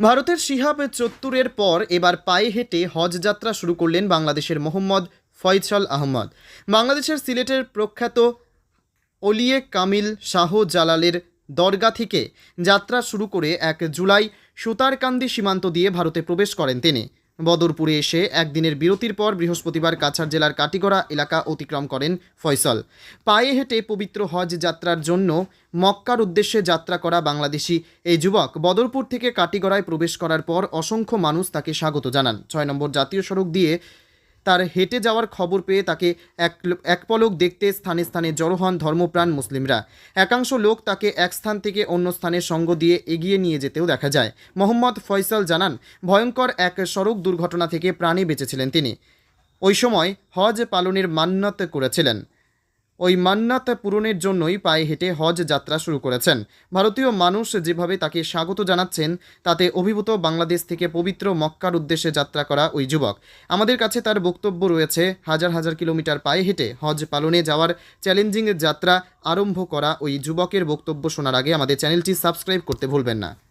ভারতের শিহাব চত্তুরের পর এবার পায়ে হেঁটে হজ যাত্রা শুরু করলেন বাংলাদেশের মোহাম্মদ ফয়সাল আহমদ। বাংলাদেশের সিলেটের প্রখ্যাত অলিয়ে কামিল শাহ জালালের দরগা থেকে যাত্রা শুরু করে এক জুলাই সুতারকান্দি সীমান্ত দিয়ে ভারতে প্রবেশ করেন তিনি। বদরপুরে এসে একদিনের বিরতির পর বৃহস্পতিবার কাছাড় জেলার কাটিগড়া এলাকা অতিক্রম করেন ফয়সল। পায়ে হেঁটে পবিত্র হজ যাত্রার জন্য মক্কার উদ্দেশ্যে যাত্রা করা বাংলাদেশি এই যুবক বদরপুর থেকে কাটিগড়ায় প্রবেশ করার পর অসংখ্য মানুষ তাকে স্বাগত জানান। ছয় নম্বর জাতীয় সড়ক দিয়ে তার হেঁটে যাওয়ার খবর পেয়ে তাকে এক এক পলক দেখতে স্থানে স্থানে জড়ো হন ধর্মপ্রাণ মুসলিমরা। একাংশ লোক তাকে এক স্থান থেকে অন্য স্থানে সঙ্গ দিয়ে এগিয়ে নিয়ে যেতেও দেখা যায়। মোহাম্মদ ফয়সাল জানান, ভয়ঙ্কর এক সড়ক দুর্ঘটনা থেকে প্রাণে বেঁচেছিলেন তিনি। ওই সময় হজ পালনের মান্যত করেছিলেন। ওই মান্নাত পূরণের জন্যই পায়ে হেঁটে হজ যাত্রা শুরু করেছেন। ভারতীয় মানুষ যেভাবে তাকে স্বাগত জানাচ্ছেন, তাতে অভিভূত বাংলাদেশ থেকে পবিত্র মক্কার উদ্দেশ্যে যাত্রা করা ওই যুবক। আমাদের কাছে তার বক্তব্য রয়েছে, হাজার হাজার কিলোমিটার পায়ে হেঁটে হজ পালনে যাওয়ার চ্যালেঞ্জিং যাত্রা আরম্ভ করা ওই যুবকের বক্তব্য শোনার আগে আমাদের চ্যানেলটি সাবস্ক্রাইব করতে ভুলবেন না।